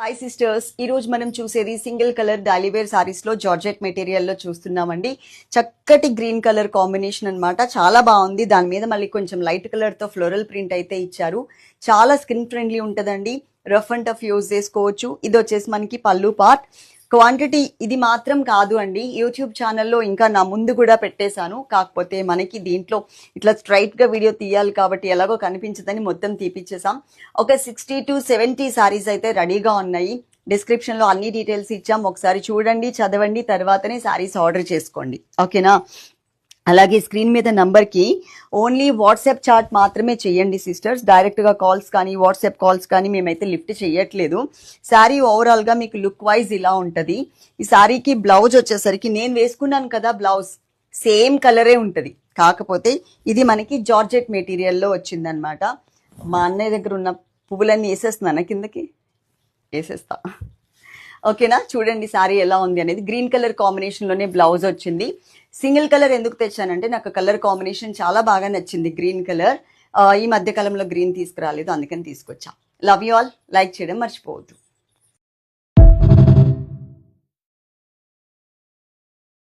Hi sisters ఈ రోజు మనం చూసేది సింగిల్ కలర్ డాలీవేర్ సారీస్లో జార్జెట్ మెటీరియల్లో చూస్తున్నామండి. చక్కటి గ్రీన్ కలర్ కాంబినేషన్ అన్నమాట. చాలా బాగుంది. దాని మీద మళ్ళీ కొంచెం లైట్ కలర్తో ఫ్లోరల్ ప్రింట్ అయితే ఇచ్చారు. చాలా స్కిన్ ఫ్రెండ్లీ ఉంటదండి. రఫ్ అండ్ టఫ్ యూజ్ చేసుకోవచ్చు. ఇది వచ్చేసి మనకి పళ్ళు పార్ట్. క్వాంటిటీ ఇది మాత్రం కాదు అండి. యూట్యూబ్ ఛానల్లో ఇంకా నా ముందు కూడా పెట్టేశాను. కాకపోతే మనకి దీంట్లో ఇట్లా స్ట్రైట్గా వీడియో తీయాలి కాబట్టి ఎలాగో కనిపించదని మొత్తం తీపిచ్చేసాం. ఒక సిక్స్టీ టు సెవెంటీ సారీస్ అయితే రెడీగా ఉన్నాయి. డిస్క్రిప్షన్లో అన్ని డీటెయిల్స్ ఇచ్చాం. ఒకసారి చూడండి చదవండి తర్వాతనే సారీస్ ఆర్డర్ చేసుకోండి. ఓకేనా అలాగే స్క్రీన్ మీద నంబర్కి ఓన్లీ వాట్సాప్ చాట్ మాత్రమే చేయండి సిస్టర్స్. డైరెక్ట్గా కాల్స్ కానీ వాట్సాప్ కాల్స్ కానీ మేమైతే లిఫ్ట్ చేయట్లేదు. శారీ ఓవరాల్గా మీకు లుక్ వైజ్ ఇలా ఉంటుంది. ఈ శారీకి బ్లౌజ్ వచ్చేసరికి నేను వేసుకున్నాను కదా బ్లౌజ్ సేమ్ కలరే ఉంటుంది. కాకపోతే ఇది మనకి జార్జెట్ మెటీరియల్లో వచ్చిందనమాట మా అన్నయ్య దగ్గర ఉన్న పువ్వులన్నీ వేసేస్తున్నాను కిందకి? వేసేస్తా. ఓకేనా? చూడండి సారీ ఎలా ఉంది అనేది. గ్రీన్ కలర్ కాంబినేషన్లోనే బ్లౌజ్ వచ్చింది. సింగిల్ కలర్ ఎందుకు తెచ్చానంటే నాకు కలర్ కాంబినేషన్ చాలా బాగా నచ్చింది గ్రీన్ కలర్. ఈ మధ్య కాలంలో గ్రీన్ తీసుకురాలేదు అందుకని తీసుకొచ్చా. లవ్ యూ ఆల్ లైక్ చేయడం మర్చిపోవద్దు.